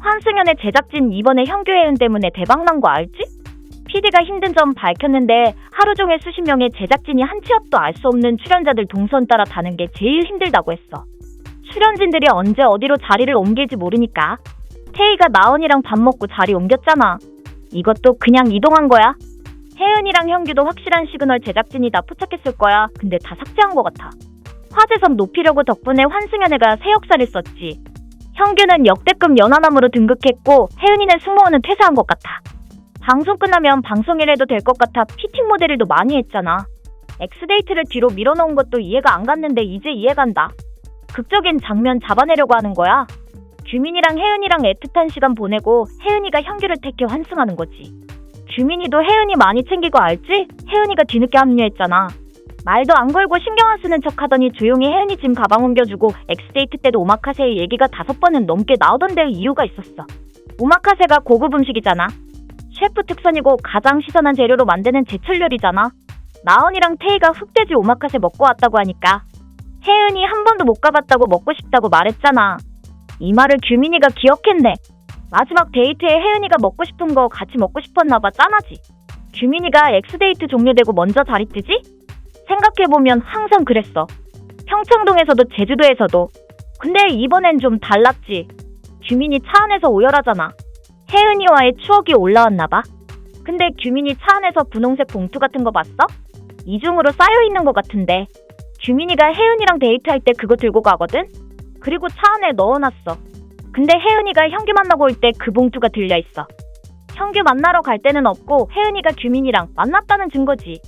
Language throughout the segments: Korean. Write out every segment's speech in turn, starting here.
환승연의 제작진 이번에 현규혜은 때문에 대박난 거 알지? PD가 힘든 점 밝혔는데 하루 종일 수십 명의 제작진이 한치 앞도 알 수 없는 출연자들 동선 따라 다는 게 제일 힘들다고 했어. 출연진들이 언제 어디로 자리를 옮길지 모르니까 태희가 나은이랑 밥 먹고 자리 옮겼잖아. 이것도 그냥 이동한 거야. 혜은이랑 현규도 확실한 시그널 제작진이 다 포착했을 거야. 근데 다 삭제한 것 같아. 화제성 높이려고 덕분에 환승연애가 새 역사를 썼지. 현규는 역대급 연하남으로 등극했고 혜은이는 승무원은 퇴사한 것 같아. 방송 끝나면 방송일 해도 될 것 같아 피팅 모델일도 많이 했잖아. 엑스데이트를 뒤로 밀어놓은 것도 이해가 안 갔는데 이제 이해간다. 극적인 장면 잡아내려고 하는 거야. 규민이랑 혜은이랑 애틋한 시간 보내고 혜은이가 현규를 택해 환승하는 거지. 규민이도 혜은이 많이 챙기고 알지? 혜은이가 뒤늦게 합류했잖아. 말도 안 걸고 신경 안 쓰는 척 하더니 조용히 혜은이 짐 가방 옮겨주고 엑스데이트 때도 오마카세의 얘기가 다섯 번은 넘게 나오던데 이유가 있었어. 오마카세가 고급 음식이잖아. 셰프 특선이고 가장 신선한 재료로 만드는 제철 요리잖아. 나은이랑 태희가 흑돼지 오마카세 먹고 왔다고 하니까 혜은이 한 번도 못 가봤다고 먹고 싶다고 말했잖아. 이 말을 규민이가 기억했네. 마지막 데이트에 혜은이가 먹고 싶은 거 같이 먹고 싶었나봐 짠하지. 규민이가 엑스데이트 종료되고 먼저 자리 뜨지? 생각해보면 항상 그랬어. 평창동에서도 제주도에서도. 근데 이번엔 좀 달랐지. 규민이 차 안에서 오열하잖아. 혜은이와의 추억이 올라왔나 봐. 근데 규민이 차 안에서 분홍색 봉투 같은 거 봤어? 이중으로 쌓여 있는 것 같은데. 규민이가 혜은이랑 데이트할 때 그거 들고 가거든? 그리고 차 안에 넣어놨어. 근데 혜은이가 현규 만나고 올 때 그 봉투가 들려있어. 현규 만나러 갈 때는 없고 혜은이가 규민이랑 만났다는 증거지.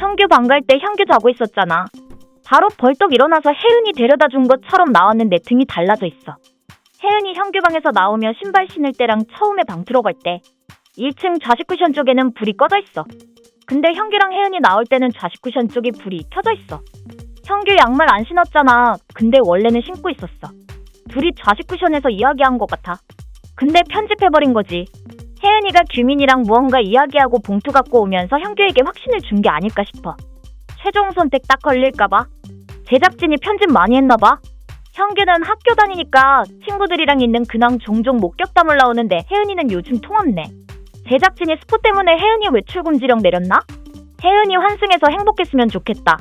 현규 방갈때 현규 자고 있었잖아. 바로 벌떡 일어나서 혜은이 데려다 준 것처럼 나왔는데 등이 달라져 있어. 혜은이 현규 방에서 나오며 신발 신을 때랑 처음에 방 들어갈 때 1층 좌식 쿠션 쪽에는 불이 꺼져 있어. 근데 현규랑 혜은이 나올 때는 좌식 쿠션 쪽이 불이 켜져 있어. 현규 양말 안 신었잖아. 근데 원래는 신고 있었어. 둘이 좌식 쿠션에서 이야기한 것 같아. 근데 편집해버린 거지. 혜은이가 규민이랑 무언가 이야기하고 봉투 갖고 오면서 현규에게 확신을 준 게 아닐까 싶어. 최종 선택 딱 걸릴까봐. 제작진이 편집 많이 했나봐. 현규는 학교 다니니까 친구들이랑 있는 근황 종종 목격담 올라오는데 혜은이는 요즘 통없네. 제작진이 스포 때문에 혜은이 외출 금지령 내렸나? 혜은이 환승해서 행복했으면 좋겠다.